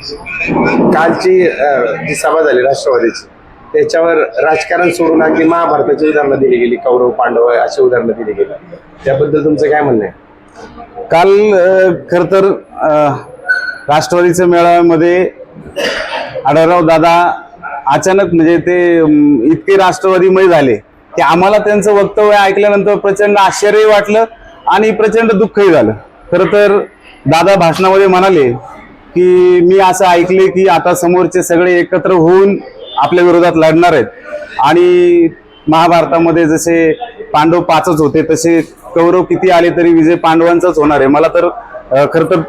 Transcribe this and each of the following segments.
कालची जी सभा झाली राष्ट्रवादीची त्याच्यावर राजकारण सोडून अगदी महाभारताची उदाहरणं दिली गेली कौरव पांडव अशी उदाहरणं दिली गेली. त्याबद्दल तुमचं काय म्हणणं आहे? काल खर तर राष्ट्रवादीच्या मेळाव्यामध्ये आढळराव दादा अचानक म्हणजे ते इतके राष्ट्रवादीमय झाले की आम्हाला त्यांचं वक्तव्य ऐकल्यानंतर प्रचंड आश्चर्यही वाटलं आणि प्रचंड दुःखही झालं. खरं तर दादा भाषणामध्ये म्हणाले की मी असं ऐकले की आता समोरचे सगळे एकत्र होऊन आपल्या विरोधात लढणार आहेत. आणि महाभारतामध्ये जसे पांडव पाचच होते तसे कौरव किती आले तरी विजय पांडवांचाच होणार आहे. मला तर खर खरं तर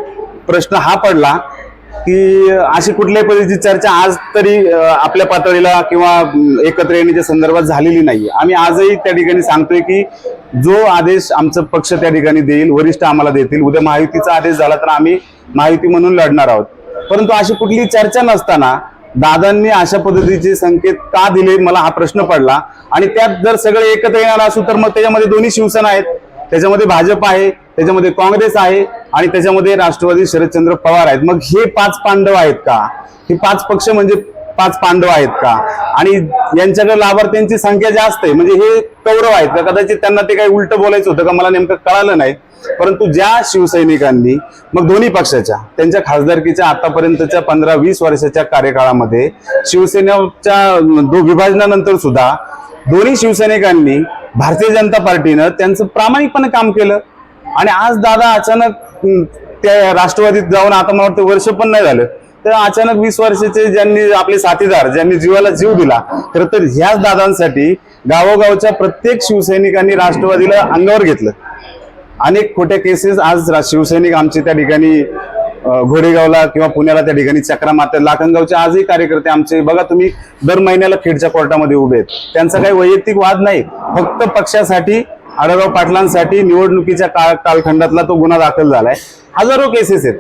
प्रश्न हा पडला की अशी कुठल्याही पद्धतीची चर्चा आज तरी आपल्या पातळीला किंवा एकत्र येण्याच्या संदर्भात झालेली नाही आम्ही आजही त्या ठिकाणी सांगतोय की जो आदेश आमचं पक्ष त्या ठिकाणी देईल वरिष्ठ आम्हाला देतील उद्या महायुतीचा आदेश झाला तर आम्ही महायुती म्हणून लढणार आहोत. परंतु अशी कुठली चर्चा नसताना दादांनी अशा पद्धतीचे संकेत का दिले मला हा प्रश्न पडला. आणि त्यात जर सगळे एकत्र येणार असू तर मग त्याच्यामध्ये दोन्ही शिवसेना आहेत. त्याच्यामध्ये भाजप आहे त्याच्यामध्ये काँग्रेस आहे आणि त्याच्यामध्ये राष्ट्रवादी शरदचंद्र पवार आहेत. मग हे पाच पांडव आहेत का? हे पाच पक्ष म्हणजे पाच पांडव आहेत का? आणि यांच्याकडे लाभार्थ्यांची संख्या जास्त आहे. म्हणजे हे कौरव आहेत का? कदाचित त्यांना ते काही उलट बोलायचं होतं का? मला नेमकं कळालं नाही. परंतु ज्या शिवसैनिकांनी मग दोन्ही पक्षाच्या त्यांच्या खासदारकीच्या आतापर्यंतच्या पंधरा वीस वर्षाच्या कार्यकाळामध्ये शिवसेनेच्या दो विभाजनानंतर सुद्धा दोन्ही शिवसैनिकांनी भारतीय जनता पार्टीनं त्यांचं प्रामाणिकपणे काम केलं. आणि आज दादा अचानक त्या राष्ट्रवादीत जाऊन आता मला वाटतं वर्ष पण नाही झालं. तर अचानक वीस वर्षाचे ज्यांनी आपले साथीदार ज्यांनी जीवाला जीव दिला खरं तर ह्याच दादांसाठी गावोगावच्या प्रत्येक शिवसैनिकांनी राष्ट्रवादीला अंगावर घेतलं. अनेक खोट्या केसेस आज शिवसैनिक आमचे त्या ठिकाणी घोडेगावला किंवा पुण्याला त्या ठिकाणी चक्रा मारतात. लाखनगावचे आजही कार्यकर्ते आमचे बघा तुम्ही दर महिन्याला खेडच्या कोर्टामध्ये उभे आहेत. त्यांचा काही वैयक्तिक वाद नाही. फक्त पक्षासाठी आढळराव पाटलांसाठी निवडणुकीच्या काळ कालखंडातला तो गुन्हा दाखल झालाय. हजारो केसेस आहेत.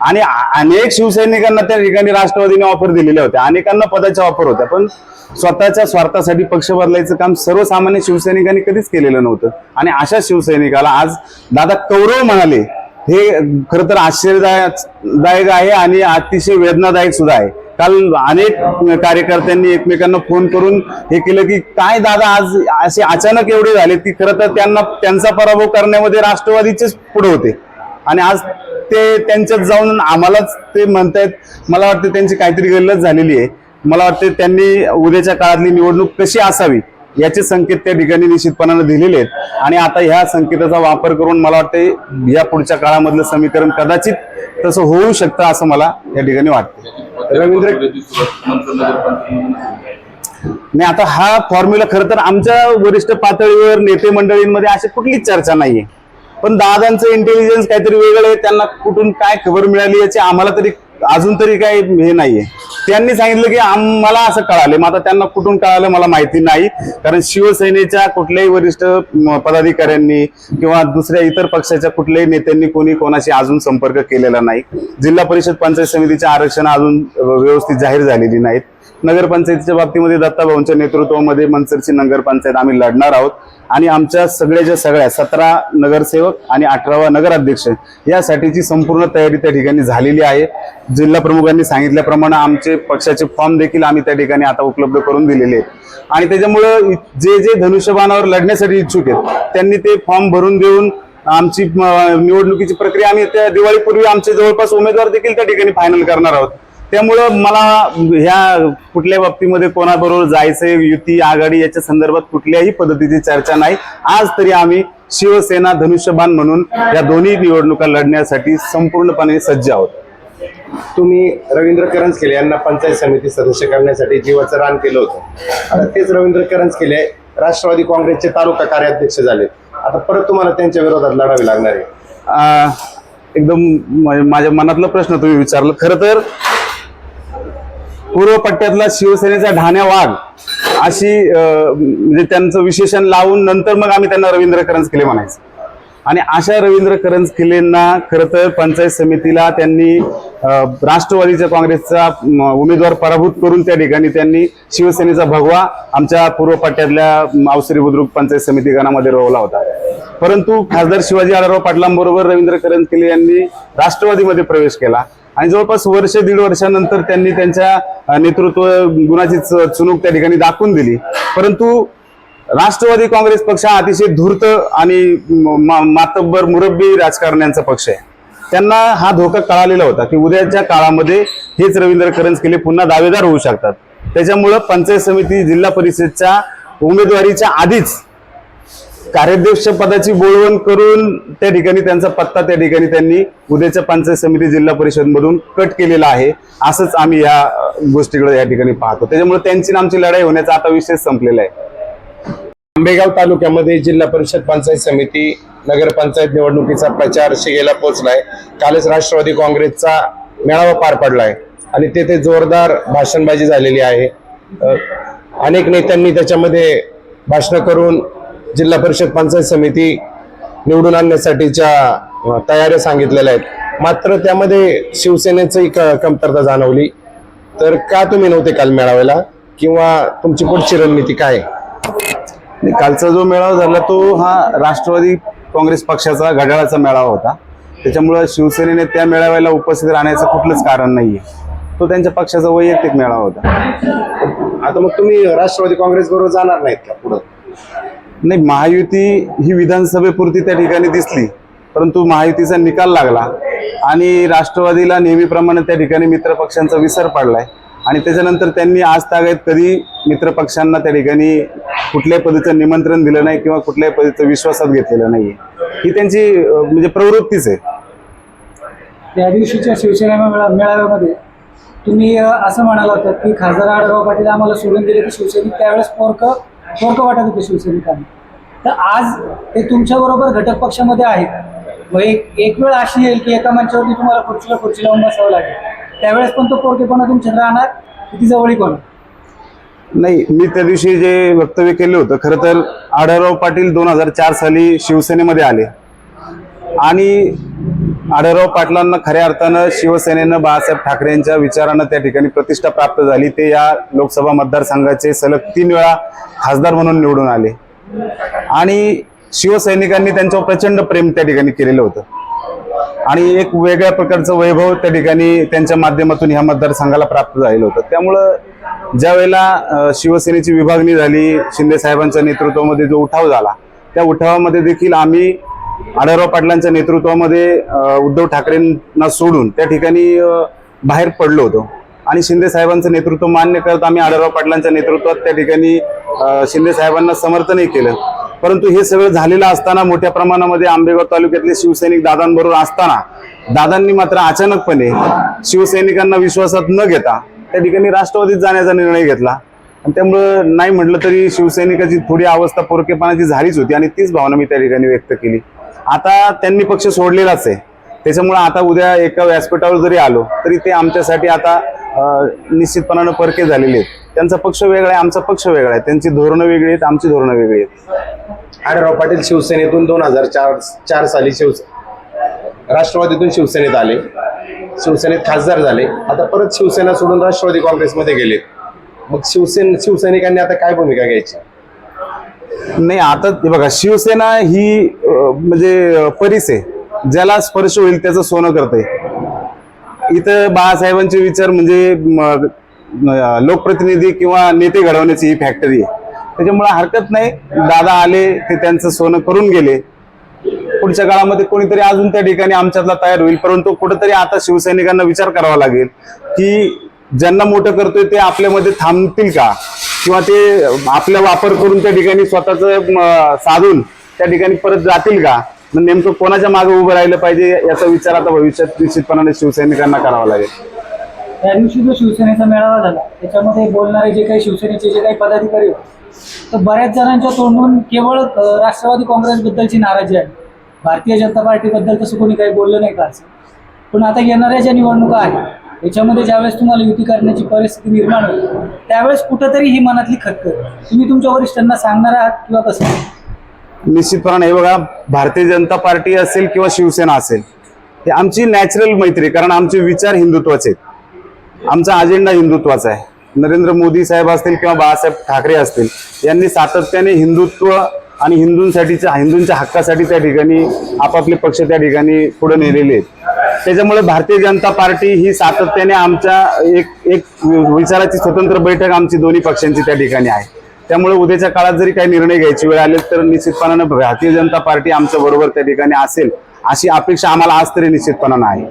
आणि अनेक शिवसैनिकांना त्या ठिकाणी राष्ट्रवादीने ऑफर दिलेल्या होत्या. अनेकांना पदाच्या ऑफर होत्या. पण स्वतःच्या स्वार्थासाठी पक्ष बदलायचं काम सर्वसामान्य शिवसैनिकांनी कधीच केलेलं नव्हतं. आणि अशा शिवसैनिकाला आज दादा कौरव म्हणाले हे खरं तर आश्चर्यदायक आहे आणि अतिशय वेदनादायक सुद्धा आहे. काल अनेक कार्यकर्त्यांनी एकमेकांना फोन करून हे केलं की काय दादा आज असे अचानक एवढे झाले की खरं तर त्यांना त्यांचा पराभव करण्यामध्ये राष्ट्रवादीचेच पुढे होते. आणि आज ते त्यांच्यात जाऊन आम्हालाच ते म्हणतायत मला वाटतं त्यांची काहीतरी गल्लत झालेली आहे. मला वाटतं त्यांनी उद्याच्या काळातली निवडणूक कशी असावी? याचे संकेत त्या ठिकाणी निश्चितपणाने दिलेले आहेत. आणि आता ह्या संकेताचा वापर करून मला वाटतं या पुढच्या काळामधलं समीकरण कदाचित तसं होऊ शकतं असं मला या ठिकाणी वाटतं रवींद्र नाही आता हा फॉर्म्युला खरं तर आमच्या वरिष्ठ पातळीवर नेते मंडळींमध्ये अशी कुठलीच चर्चा नाहीये. पण दादांचं इंटेलिजन्स काहीतरी वेगळं आहे त्यांना कुठून काय खबर मिळाली याची आम्हाला तरी अजून तरी काही हे नाहीये. त्यांनी सांगितलं की आम्हाला असं कळाले मग आता त्यांना कुठून कळालं मला माहिती नाही. कारण शिवसेनेच्या कुठल्याही वरिष्ठ पदाधिकाऱ्यांनी किंवा दुसऱ्या इतर पक्षाच्या कुठल्याही नेत्यांनी कोणी कोणाशी अजून संपर्क केलेला नाही. जिल्हा परिषद पंचायत समितीच्या आरक्षण अजून व्यवस्थित जाहीर झालेली नाहीत. नगरपंचायतीच्या बाबतीमध्ये दत्ताभाऊंच्या नेतृत्वामध्ये मनसरची नगरपंचायत आम्ही लढणार आहोत. आणि आमच्या सगळ्याच्या सगळ्या सतरा नगरसेवक आणि अठरावा नगराध्यक्ष यासाठीची संपूर्ण तयारी त्या ठिकाणी झालेली आहे. जिल्हा प्रमुखांनी सांगितल्याप्रमाणे आमचे पक्षाचे फॉर्म देखील आम्ही त्या ठिकाणी आता उपलब्ध करून दिलेले आहेत. आणि त्याच्यामुळं जे जे धनुष्यबाणावर लढण्यासाठी इच्छुक आहेत त्यांनी ते फॉर्म भरून देऊन आमची निवडणुकीची प्रक्रिया आम्ही त्या दिवाळीपूर्वी आमचे जवळपास उमेदवार देखील त्या ठिकाणी फायनल करणार आहोत. त्यामुळं मला ह्या कुठल्या बाबतीमध्ये कोणाबरोबर जायचंय युती आघाडी याच्या संदर्भात कुठल्याही पद्धतीची चर्चा नाही. आज तरी आम्ही शिवसेना धनुष्यबाण म्हणून या दोन्ही निवडणुका लढण्यासाठी संपूर्णपणे सज्ज आहोत. तुम्ही रवींद्र करंजकेले यांना पंचायत समिती सदस्य करण्यासाठी जीवाचं रान केलं होतं. आता तेच रवींद्र करंजकेले राष्ट्रवादी काँग्रेसचे तालुका कार्याध्यक्ष झाले आता परत तुम्हाला त्यांच्या विरोधात लढावी लागणार आहे. एकदम माझ्या मनातला प्रश्न तुम्ही विचारला. खरं तर पूर्व पट्ट्यातला शिवसेनेचा ढाण्या वाघ अशी म्हणजे त्यांचं विशेषण लावून नंतर मग आम्ही त्यांना रवींद्र करंजकिले म्हणायचं. आणि अशा रवींद्र करंजकिलेंना खरं तर पंचायत समितीला त्यांनी राष्ट्रवादीच्या काँग्रेसचा उमेदवार पराभूत करून त्या ठिकाणी त्यांनी शिवसेनेचा भगवा आमच्या पूर्व पट्ट्यातल्या मावसरी बुद्रुक पंचायत समिती गणामध्ये रोवला होता. परंतु खासदार शिवाजी आढळराव पाटलांबरोबर रवींद्र करंजकिले यांनी राष्ट्रवादीमध्ये प्रवेश केला. आणि जवळपास वर्ष दीड वर्षानंतर त्यांनी त्यांच्या नेतृत्व गुणाची च- चुणूक त्या ठिकाणी दाखवून दिली. परंतु राष्ट्रवादी काँग्रेस पक्ष हा अतिशय धूर्त आणि म- मा- मातब्बर मुरब्बी राजकारण्यांचा पक्ष आहे. त्यांना हा धोका कळालेला होता की उद्याच्या काळामध्ये हेच रवींद्र करंजकेले पुन्हा दावेदार होऊ शकतात. त्याच्यामुळं पंचायत समिती जिल्हा परिषदच्या उमेदवारीच्या आधीच कार्याध्यक्ष पदाची बोलवण करून त्या ठिकाणी त्यांचा पत्ता त्या ठिकाणी त्यांनी उद्याच्या पंचायत समिती जिल्हा परिषद मधून कट केलेला आहे. असंच आम्ही या गोष्टीकडे या ठिकाणी पाहतो. त्याच्यामुळे त्यांची आमची लढाई होण्याचा आता विषय संपलेला आहे. आंबेगाव तालुक्यामध्ये जिल्हा परिषद पंचायत समिती नगरपंचायत निवडणुकीचा प्रचार शिगेला पोहोचलाय. कालच राष्ट्रवादी काँग्रेसचा मेळावा पार पडलाय. आणि तेथे जोरदार भाषणबाजी झालेली आहे. अनेक नेत्यांनी त्याच्यामध्ये भाषण करून जिल्हा परिषद पंचायत समिती निवडून आणण्यासाठीच्या तयाऱ्या सांगितलेल्या आहेत. मात्र त्यामध्ये शिवसेनेचंही क- कमतरता जाणवली. तर का तुम्ही नव्हते काल मेळाव्याला? किंवा तुमची पुढची रणनीती काय आहे? कालचा जो मेळावा झाला तो हा राष्ट्रवादी काँग्रेस पक्षाचा घड्याळाचा मेळावा होता. त्याच्यामुळं शिवसेनेने त्या मेळाव्याला उपस्थित राहण्याचं कुठलंच कारण नाहीये. तो त्यांच्या पक्षाचा वैयक्तिक मेळावा होता. आता मग तुम्ही राष्ट्रवादी काँग्रेस बरोबर जाणार नाहीत का पुढं? नाही महायुती ही विधानसभेपुरती त्या ठिकाणी दिसली परंतु महायुतीचा निकाल लागला आणि राष्ट्रवादीला नेहमीप्रमाणे त्या ठिकाणी मित्रपक्षांचा विसर पडलाय. आणि त्याच्यानंतर त्यांनी आज तागायत कधी मित्रपक्षांना त्या ठिकाणी कुठल्याही पद्धतीचं निमंत्रण दिलं नाही किंवा कुठल्याही पद्धतीचं विश्वासात घेतलेलं नाहीये. ही त्यांची म्हणजे प्रवृत्तीच आहे. त्या दिवशीच्या शिवसेना मेळाव्यामध्ये तुम्ही असं म्हणाला होतात की खासदार आडगाव पाटील आम्हाला सोडून दिले की शिवसैनिक त्यावेळेस पोरक पोरक वाटत होते शिवसैनिकांना. तर आज ते तुमच्याबरोबर घटक पक्षामध्ये आहेत. व एक एक वेळ अशी येईल की एका मंचावरती तुम्हाला खुर्चीला खुर्ची लावून बसावं लागेल. त्यावेळेस पण तो पोरकेपणा तुमच्यात राहणार? किती जवळीक होणार? नाही मी त्या दिवशी जे वक्तव्य केलं होतं खरं तर आढळराव पाटील दोन हजार चार साली शिवसेनेमध्ये आले. आणि आढळराव पाटलांना खऱ्या अर्थानं शिवसेनेनं बाळासाहेब ठाकरेंच्या विचारानं त्या ठिकाणी प्रतिष्ठा प्राप्त झाली. ते या लोकसभा मतदारसंघाचे सलग तीन वेळा खासदार म्हणून निवडून आले. आणि शिवसैनिकांनी त्यांच्यावर प्रचंड प्रेम त्या ठिकाणी केलेलं होतं. आणि एक वेगळ्या प्रकारचं वैभव त्या ठिकाणी त्यांच्या माध्यमातून ह्या मतदारसंघाला प्राप्त झालेलं होतं. त्यामुळं ज्या वेळेला शिवसेनेची विभागणी झाली शिंदे साहेबांच्या नेतृत्वामध्ये जो उठाव झाला त्या उठावामध्ये देखील आम्ही आढळराव पाटलांच्या नेतृत्वामध्ये उद्धव ठाकरेंना सोडून त्या ठिकाणी बाहेर पडलो होतो. आणि शिंदे साहेबांचं नेतृत्व मान्य करत आम्ही आढळराव पाटलांच्या नेतृत्वात त्या ठिकाणी शिंदे साहेबांना समर्थनही केलं. परंतु हे सगळं झालेलं असताना मोठ्या प्रमाणामध्ये आंबेगाव तालुक्यातले शिवसैनिक दादांबरोबर असताना दादांनी मात्र अचानकपणे शिवसैनिकांना विश्वासात न घेता त्या ठिकाणी राष्ट्रवादीत जाण्याचा निर्णय घेतला. आणि त्यामुळं नाही म्हटलं तरी शिवसैनिकाची थोडी अवस्था पोरकेपणाची झालीच होती आणि तीच भावना मी त्या ठिकाणी व्यक्त केली. आता त्यांनी पक्ष सोडलेलाच आहे. त्याच्यामुळे आता उद्या एका व्यासपीठावर जरी आलो तरी ते आमच्यासाठी आता निश्चितपणानं परके झालेले आहेत. त्यांचा पक्ष वेगळा आहे आमचा पक्ष वेगळा आहे. त्यांची धोरणं वेगळी आहेत आमची धोरणं वेगळी आहेत. आढळराव पाटील शिवसेनेतून दोन हजार चार चार साली शिवसे राष्ट्रवादीतून शिवसेनेत आले. शिवसेनेत खासदार झाले. आता परत शिवसेना सोडून राष्ट्रवादी काँग्रेसमध्ये गेले मग शिवसेन शिवसैनिकांनी आता काय भूमिका घ्यायची? नाही आता बघा शिवसेना ही म्हणजे अं, परीस आहे. ज्याला स्पर्श होईल त्याचं सोनं करते इथं बाळासाहेबांचे विचार म्हणजे लोकप्रतिनिधी किंवा नेते घडवण्याची ही फॅक्टरी आहे. त्याच्यामुळे हरकत नाही. दादा आले ते त्यांचं सोनं करून गेले. पुढच्या काळामध्ये कोणीतरी अजून त्या ठिकाणी आमच्यातला तयार होईल. परंतु कुठेतरी आता शिवसैनिकांना विचार करावा लागेल की ज्यांना मोठं करतोय ते आपल्यामध्ये थांबतील का? किंवा ते आपला वापर करून त्या ठिकाणी स्वतःच साधून त्या ठिकाणी परत जातील का? मग नेमकं कोणाच्या मागे उभं राहिलं पाहिजे याचा विचार आता भविष्यात निश्चितपणाने शिवसैनिकांना करावा लागेल. त्या दिवशी जो शिवसेनेचा मेळावा झाला त्याच्यामध्ये बोलणारे जे काही शिवसेनेचे जे काही पदाधिकारी होते तर बऱ्याच जणांच्या तोंडून केवळ राष्ट्रवादी काँग्रेसबद्दलची नाराजी आहे. भारतीय जनता पार्टीबद्दल तसं कोणी काही बोललं नाही का पण आता येणाऱ्या ज्या निवडणुका आहेत याच्यामध्ये ज्यावेळेस तुम्हाला युती करण्याची परिस्थिती निर्माण होईल त्यावेळेस कुठंतरी ही मनातली खतखत तुम्ही तुमच्या वरिष्ठांना सांगणार आहात किंवा कसं? निश्चितपणे हे बघा भारतीय जनता पार्टी असेल किंवा शिवसेना असेल हे आमची नॅचरल मैत्री कारण आमचे विचार हिंदुत्वाचे आहेत. आमचा अजेंडा हिंदुत्वाचा आहे. नरेंद्र मोदी साहेब असतील किंवा बाळासाहेब ठाकरे असतील यांनी सातत्याने हिंदुत्व आणि हिंदूंसाठीच्या हिंदूंच्या हक्कासाठी त्या ठिकाणी आपापले पक्ष त्या ठिकाणी पुढे नेलेले आहेत. त्याच्यामुळे भारतीय जनता पार्टी ही सातत्याने आमच्या एक एक विचाराची स्वतंत्र बैठक आमची दोन्ही पक्षांची त्या ठिकाणी आहे. त्यामुळे उद्याच्या काळात जरी काही निर्णय घ्यायची वेळ आली तर निश्चितपणानं भारतीय जनता पार्टी आमच्या बरोबर त्या ठिकाणी असेल अशी अपेक्षा आम्हाला आज तरी निश्चितपणानं आहे.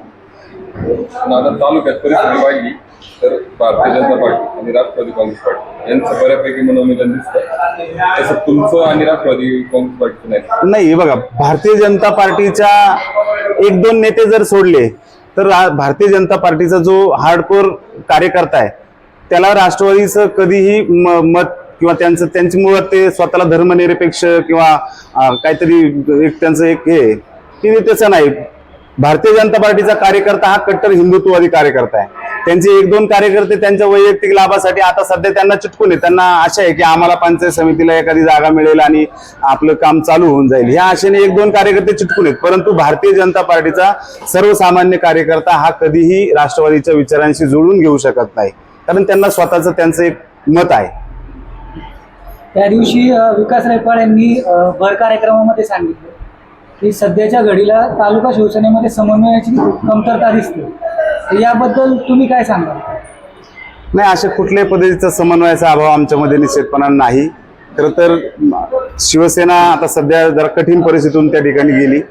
तर भारतीय जनता पार्टी आणि राष्ट्रवादी काँग्रेस पार्टी यांचं बऱ्यापैकी मनोमिलन दिसतं. तसं तुमचं आणि राष्ट्रवादी काँग्रेस पार्टीचं नाही. नाही हे बघा भारतीय जनता पार्टीच्या एक दोन नेते जर सोडले तर रा- भारतीय जनता पार्टीचा जो हार्डकोर कार्यकर्ता आहे त्याला राष्ट्रवादीचं कधीही म- मत किंवा त्यांचं त्यांची मुळात ते स्वतःला धर्मनिरपेक्ष किंवा अं, काहीतरी एक त्यांचं एक हे आहे, की त्याचं नाही. भारतीय जनता पार्टीचा कार्यकर्ता हा कट्टर हिंदुत्ववादी कार्यकर्ता आहे. त्यांचे एक दोन कार्यकर्ते त्यांच्या वैयक्तिक लाभासाठी आता सध्या त्यांना चिटकून आहे त्यांना आशा आहे की आम्हाला पंचायत समितीला एखादी जागा मिळेल आणि आपलं काम चालू होऊन जाईल. ह्या आशेने एक दोन कार्यकर्ते चिटकून आहेत. परंतु भारतीय जनता पार्टीचा सर्वसामान्य कार्यकर्ता हा कधीही राष्ट्रवादीच्या विचारांशी जुळून घेऊ शकत नाही. कारण त्यांना स्वतःचं त्यांचं एक मत आहे. त्या दिवशी विकास रायपाड यांनी भर कार्यक्रमामध्ये सांगितलं की सध्याच्या घडीला तालुका शिवसेनेमध्ये समन्वयाची कमतरता दिसते. तर याबद्दल तुम्ही काय सांगाल? नाही अशा कुठल्याही पद्धतीचा समन्वयाचा अभाव आमच्यामध्ये निश्चितपणा नाही. खरं तर शिवसेना आता सध्या जरा कठीण परिस्थितीतून त्या ठिकाणी गेली.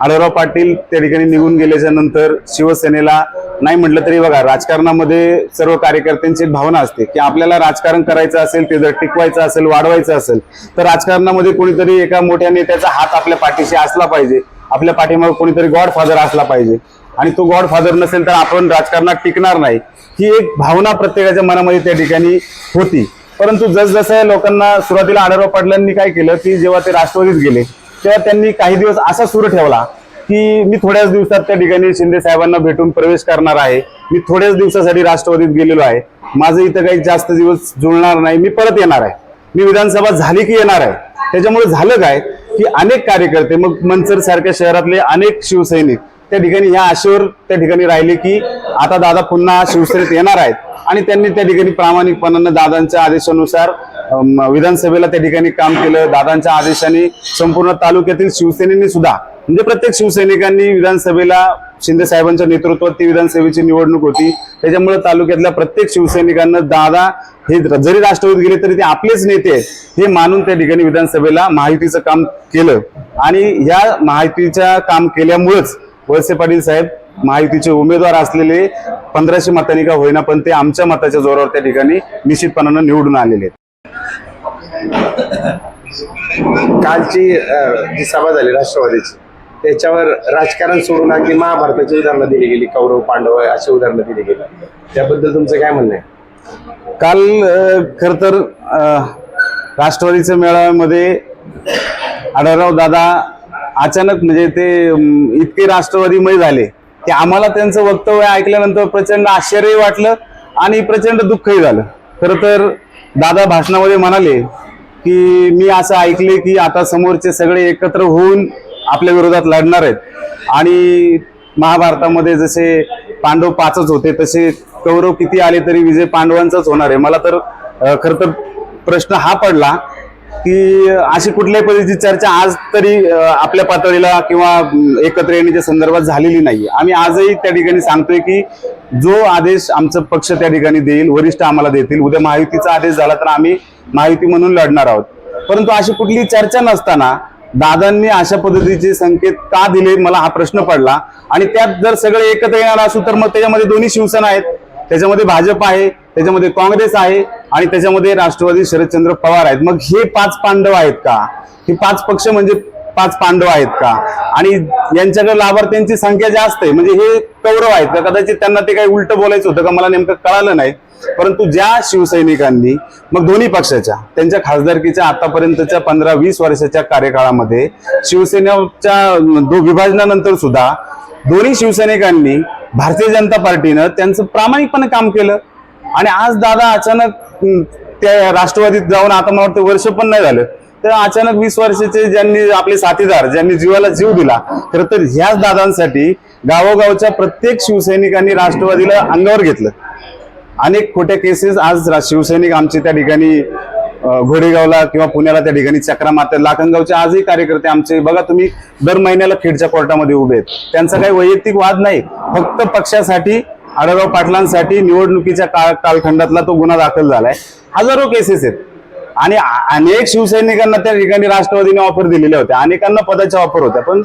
आढळराव पाटील त्या ठिकाणी निघून गेल्याच्यानंतर शिवसेनेला नाही म्हटलं तरी बघा राजकारणामध्ये सर्व कार्यकर्त्यांची भावना असते की आपल्याला राजकारण करायचं असेल ते जर टिकवायचं असेल वाढवायचं असेल तर राजकारणामध्ये कोणीतरी एका मोठ्या नेत्याचा हात आपल्या पाठीशी असला पाहिजे. आपल्या पाठीमागे कोणीतरी गॉडफादर असला पाहिजे. आणि तो गॉडफादर नसेल तर आपण राजकारणात टिकणार नाही. ही एक भावना प्रत्येकाच्या मनामध्ये त्या ठिकाणी होती. परंतु जसजसं लोकांना सुरुवातीला आढळराव पाटलांनी काय केलं की जेव्हा ते राष्ट्रवादीत गेले तेव्हा त्यांनी काही दिवस असा सुरू ठेवला की मी थोड्याच दिवसात त्या ठिकाणी शिंदे साहेबांना भेटून प्रवेश करणार आहे. मी थोड्याच दिवसासाठी राष्ट्रवादीत गेलेलो आहे. माझं इथं काही जास्त दिवस जुळणार नाही. मी परत येणार आहे. मी विधानसभा झाली की येणार आहे. त्याच्यामुळे झालं काय की अनेक कार्यकर्ते मग मनसर सारख्या शहरातले अनेक शिवसैनिक त्या ठिकाणी ह्या आशेवर त्या ठिकाणी राहिले की आता दादा पुन्हा शिवसेनेत येणार आहेत. आणि त्यांनी त्या ठिकाणी प्रामाणिकपणानं दादांच्या आदेशानुसार विधानसभेला त्या ठिकाणी काम केलं. दादांच्या आदेशाने संपूर्ण तालुक्यातील शिवसेनेने सुद्धा म्हणजे प्रत्येक शिवसैनिकांनी विधानसभेला शिंदे साहेबांच्या नेतृत्वात ती विधानसभेची निवडणूक होती. त्याच्यामुळे तालुक्यातल्या प्रत्येक शिवसैनिकांना दादा हे जरी राष्ट्रवादीत गेले तरी ते आपलेच नेते हे मानून त्या ठिकाणी विधानसभेला महायुतीचं काम केलं. आणि या महायुतीच्या काम केल्यामुळेच वळसे पाटील साहेब महायुतीचे उमेदवार असलेले पंधराशे मतांनी का होईना पण ते आमच्या मताच्या जोरावर त्या ठिकाणी निश्चितपणानं निवडून आलेले आहेत. कालची जी सभा झाली राष्ट्रवादीची त्याच्यावर राजकारण सोडून अगदी महाभारताची उदाहरणं दिली गेली कौरव पांडव अशी उदाहरणं दिली गेली. त्याबद्दल तुमचं काय म्हणणं आहे? काल खर तर राष्ट्रवादीच्या मेळाव्यामध्ये आढळराव दादा अचानक म्हणजे ते इतके राष्ट्रवादीमय झाले की आम्हाला त्यांचं वक्तव्य ऐकल्यानंतर प्रचंड आश्चर्यही वाटलं आणि प्रचंड दुःखही झालं. खरं तर दादा भाषणामध्ये म्हणाले की मी असं ऐकले की आता समोरचे सगळे एकत्र होऊन आपल्या विरोधात लढणार आहेत. आणि महाभारतामध्ये जसे पांडव पाचच होते तसे कौरव किती आले तरी विजय पांडवांचाच होणार आहे. मला तर खर खरं तर प्रश्न हा पडला की अशी कुठल्याही पद्धतीची चर्चा आज तरी आपल्या पातळीला किंवा एकत्र येण्याच्या संदर्भात झालेली नाही आम्ही आजही त्या ठिकाणी सांगतोय की जो आदेश आमचं पक्ष त्या ठिकाणी देईल वरिष्ठ आम्हाला देतील उद्या महायुतीचा आदेश झाला तर आम्ही महायुती म्हणून लढणार आहोत. परंतु अशी कुठली चर्चा नसताना दादांनी अशा पद्धतीचे संकेत का दिले मला हा प्रश्न पडला. आणि त्यात जर सगळे एकत्र येणार असू तर मग त्याच्यामध्ये दोन्ही शिवसेना आहेत त्याच्यामध्ये भाजप आहे त्याच्यामध्ये काँग्रेस आहे आणि त्याच्यामध्ये राष्ट्रवादी शरदचंद्र पवार आहेत. मग हे पाच पांडव आहेत का? हे पाच पक्ष म्हणजे पाच पांडव आहेत का? आणि यांच्याकडे लाभार्थ्यांची संख्या जास्त आहे. म्हणजे हे कौरव आहेत का? कदाचित त्यांना ते काही उलट बोलायचं होतं का? मला नेमकं कळालं नाही. परंतु ज्या शिवसैनिकांनी मग दोन्ही पक्षाच्या त्यांच्या खासदारकीच्या आतापर्यंतच्या पंधरा वीस वर्षाच्या कार्यकाळामध्ये शिवसेनेच्या दो विभाजनानंतर सुद्धा दोन्ही शिवसैनिकांनी भारतीय जनता पार्टीनं त्यांचं प्रामाणिकपणे काम केलं. आणि आज दादा अचानक त्या राष्ट्रवादीत जाऊन आता मला वाटतं वर्ष पण नाही झालं. तर अचानक वीस वर्षाचे ज्यांनी आपले साथीदार ज्यांनी जीवाला जीव दिला खरं तर ह्याच दादांसाठी गावोगावच्या प्रत्येक शिवसैनिकांनी राष्ट्रवादीला अंगावर घेतलं. अनेक खोट्या केसेस आज शिवसैनिक आमचे त्या ठिकाणी घोडेगावला किंवा पुण्याला त्या ठिकाणी चक्रा मारतात. लाखनगावचे आजही कार्यकर्ते आमचे बघा तुम्ही दर महिन्याला खेडच्या कोर्टामध्ये उभे आहेत. त्यांचा काही वैयक्तिक वाद नाही. फक्त पक्षासाठी आढळराव पाटलांसाठी निवडणुकीच्या काळ कालखंडातला तो गुन्हा दाखल झालाय. हजारो केसेस आहेत. आणि अनेक शिवसैनिकांना त्या ठिकाणी राष्ट्रवादीने ऑफर दिलेल्या होत्या. अनेकांना पदाच्या ऑफर होत्या. पण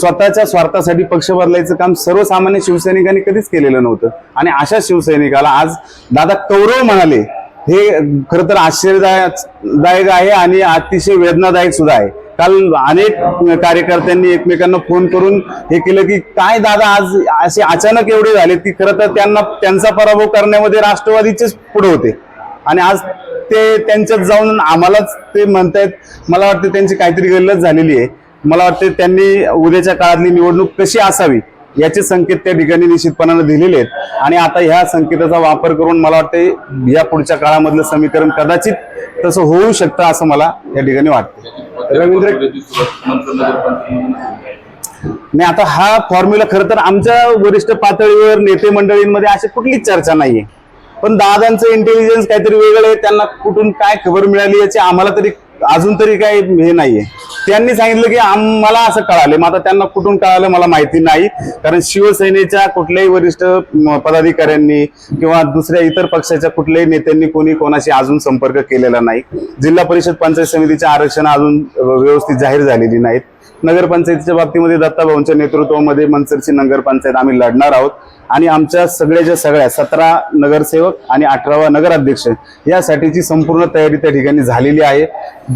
स्वतःच्या स्वार्थासाठी पक्ष बदलायचं काम सर्वसामान्य शिवसैनिकांनी कधीच केलेलं नव्हतं. आणि अशा शिवसैनिकाला आज दादा कौरव म्हणाले हे खरं तर आश्चर्यदायक आहे आणि अतिशय वेदनादायक सुद्धा आहे. काल अनेक कार्यकर्त्यांनी एकमेकांना फोन करून हे केलं की काय दादा आज असे अचानक एवढे झाले की खरं तर त्यांना त्यांचा पराभव करण्यामध्ये राष्ट्रवादीचेच पुढे होते. आणि आज ते त्यांच्यात जाऊन आम्हालाच ते म्हणतायत मला वाटतं त्यांची काहीतरी गल्लत झालेली आहे. मला वाटतं त्यांनी उद्याच्या काळातली निवडणूक कशी असावी याचे संकेत त्या ठिकाणी निश्चितपणाने दिलेले आहेत. आणि आता ह्या संकेताचा वापर करून मला वाटते या पुढच्या काळामधलं समीकरण कदाचित तसं होऊ शकतं असं मला या ठिकाणी वाटतं रवींद्र- नाही आता हा फॉर्म्युला खरं तर आमच्या वरिष्ठ पातळीवर नेते मंडळींमध्ये अशी कुठलीच चर्चा नाहीये. पण दादांचं इंटेलिजन्स काहीतरी वेगळं आहे त्यांना कुठून काय खबर मिळाली याची आम्हाला तरी अजून तरी काही हे नाहीये. त्यांनी सांगितलं की आम्हाला असं कळालं मग आता त्यांना कुठून कळालं मला माहिती नाही. कारण शिवसेनेच्या कुठल्याही वरिष्ठ पदाधिकाऱ्यांनी किंवा दुसऱ्या इतर पक्षाच्या कुठल्याही नेत्यांनी कोणी कोणाशी अजून संपर्क केलेला नाही. जिल्हा परिषद पंचायत समितीच्या आरक्षण अजून व्यवस्थित जाहीर झालेली नाहीत. नगरपंचायतीच्या बाबतीमध्ये दत्ताभाऊंच्या नेतृत्वामध्ये मनसरची नगरपंचायत आम्ही लढणार आहोत. आणि आमच्या सगळ्याच्या सगळ्या सतरा नगरसेवक आणि अठरावा नगराध्यक्ष यासाठीची संपूर्ण तयारी त्या ठिकाणी झालेली आहे.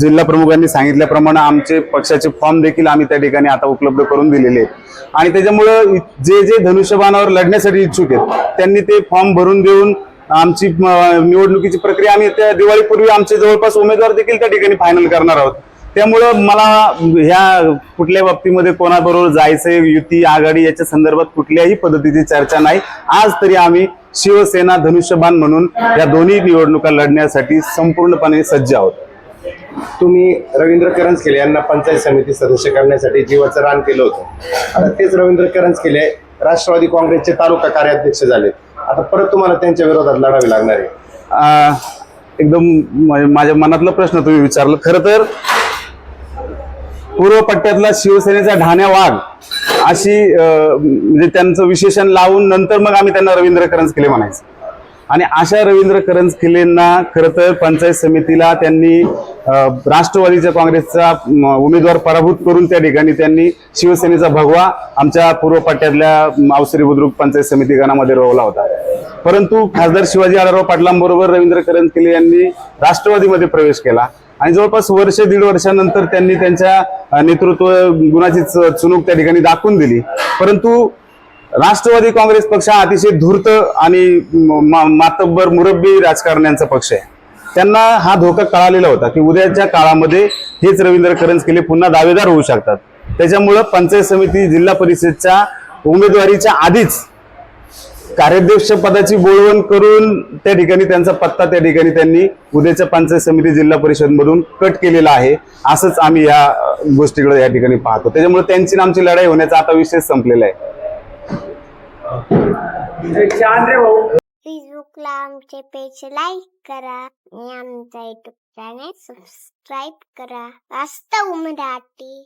जिल्हा प्रमुखांनी सांगितल्याप्रमाणे आमचे पक्षाचे फॉर्म देखील आम्ही त्या ठिकाणी आता उपलब्ध करून दिलेले आहेत. आणि त्याच्यामुळं जे जे धनुष्यबाणावर लढण्यासाठी इच्छुक आहेत त्यांनी ते फॉर्म भरून देऊन आमची निवडणुकीची प्रक्रिया आम्ही त्या दिवाळीपूर्वी आमचे जवळपास उमेदवार देखील त्या ठिकाणी फायनल करणार आहोत. त्यामुळं मला ह्या कुठल्या बाबतीमध्ये कोणाबरोबर जायचंय युती आघाडी याच्या संदर्भात कुठल्याही पद्धतीची चर्चा नाही. आज तरी आम्ही शिवसेना धनुष्यबाण म्हणून या दोन्ही निवडणुका लढण्यासाठी संपूर्णपणे सज्ज आहोत. तुम्ही रवींद्र करंजकेले यांना पंचायत समिती सदस्य करण्यासाठी जीवाचं रान केलं होतं. आता तेच रवींद्र करंजकेले राष्ट्रवादी काँग्रेसचे तालुका कार्याध्यक्ष झाले आता परत तुम्हाला त्यांच्या विरोधात लढावे लागणार आहे. एकदम माझ्या मनातला प्रश्न तुम्ही विचारलं. खरं तर पूर्व पट्ट्यातला शिवसेनेचा ढाण्या वाघ अशी म्हणजे त्यांचं विशेषण लावून नंतर मग आम्ही त्यांना रवींद्र करंजकिले म्हणायचं. आणि अशा रवींद्र करंजकिलेंना खरं तर पंचायत समितीला त्यांनी राष्ट्रवादीच्या काँग्रेसचा उमेदवार पराभूत करून त्या ठिकाणी त्यांनी शिवसेनेचा भगवा आमच्या पूर्व पट्ट्यातल्या मावसरी बुद्रुक पंचायत समिती गणामध्ये रोवला होता. परंतु खासदार शिवाजी आढळराव पाटलांबरोबर रवींद्र करंजकिले यांनी राष्ट्रवादीमध्ये प्रवेश केला. आणि जवळपास वर्ष दीड वर्षानंतर त्यांनी त्यांच्या नेतृत्व गुणाची च- चुणूक त्या ठिकाणी दाखवून दिली. परंतु राष्ट्रवादी काँग्रेस पक्ष हा अतिशय धूर्त आणि मा- मातब्बर मुरब्बी राजकारण्यांचा पक्ष आहे. त्यांना हा धोका कळालेला होता की उद्याच्या काळामध्ये हेच रवींद्र करंजकेले पुन्हा दावेदार होऊ शकतात. त्याच्यामुळं पंचायत समिती जिल्हा परिषदच्या उमेदवारीच्या आधीच कार्याध्यक्ष पदाची बोलवण करून त्या ठिकाणी त्यांचा पत्ता त्या ठिकाणी त्यांनी उद्याच्या पंचायत समिती जिल्हा परिषद मधून कट केलेला आहे. असंच आम्ही या गोष्टीकडे या ठिकाणी पाहतो. त्याच्यामुळे त्यांची आमची लढाई होण्याचा आता विषय संपलेला आहे. फेसबुकला आमचे पेज लाईक करा आणि आमचा युट्यूब चॅनेल सबस्क्राईब करा. वास्तव मराठी.